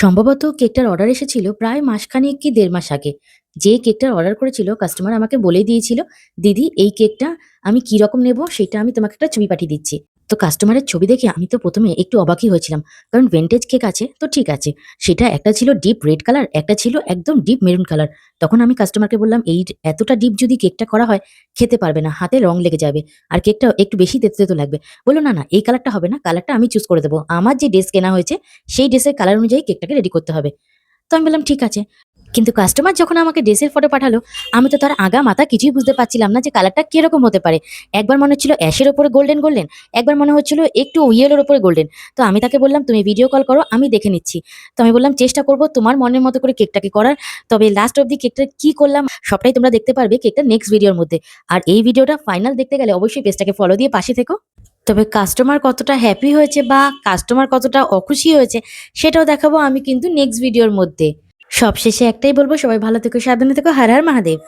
সম্ভবত কেকটার অর্ডার এসেছিল প্রায় মাসখানেক কি দেড় মাস আগে। যে কেকটার অর্ডার করেছিল, কাস্টমার আমাকে বলে দিয়েছিল, দিদি, এই কেকটা আমি কি রকম নেব, সেটা আমি তোমাকে একটা ছবি পাঠিয়ে দিচ্ছি। তো কাস্টমারের ছবি দেখে আমি তো প্রথমে একটু অবাকই হয়েছিলাম। কারণ ভেন্টেজ কেক আছে, তো ঠিক আছে। সেটা একটা ছিল ডিপ রেড কালার একটা ছিল একদম ডিপ মেরুন কালার তখন আমি কাস্টমারকে বললাম, এই এতটা ডিপ যদি কেকটা করা হয়, খেতে পারবে না, হাতে রং লেগে যাবে, আর কেকটা একটু বেশি তেতো তেতো লাগবে। বলল, না না, এই কালারটা হবে না কালারটা আমি চুজ করে দেবো। আমার যে ড্রেস কেনা হয়েছে, সেই ড্রেসের কালার অনুযায়ী কেকটাকে রেডি করতে হবে। তো আমি বললাম, ঠিক আছে। কিন্তু কাস্টমার যখন আমাকে ড্রেসের ফটো পাঠালো, আমি তো তার আগা মাথা কিছুই বুঝতে পারছিলাম না যে কালারটা কীরকম হতে পারে। একবার মনে হচ্ছিল অ্যাশের ওপরে গোল্ডেন গোল্ডেন একবার মনে হচ্ছিল একটু ইয়েলোর ওপরে গোল্ডেন তো আমি তাকে বললাম, তুমি ভিডিও কল করো, আমি দেখে নিচ্ছি। তো আমি বললাম, চেষ্টা করব তোমার মনের মতো করে কেকটাকে করার। তবে লাস্ট অবধি কেকটা কি করলাম, সবটাই তোমরা দেখতে পারবে কেকটা নেক্সট ভিডিওর মধ্যে। আর এই ভিডিওটা ফাইনাল দেখতে গেলে অবশ্যই পেজটাকে ফলো দিয়ে পাশে থেকো। তবে কাস্টমার কতটা হ্যাপি হয়েছে বা কাস্টমার কতটা অখুশি হয়েছে, সেটাও দেখাবো আমি কিন্তু নেক্সট ভিডিওর মধ্যে। সবশেষে একটাই বলব সবাই ভালো থেকো সাবধানে থেকো। হার হার মহাদেব।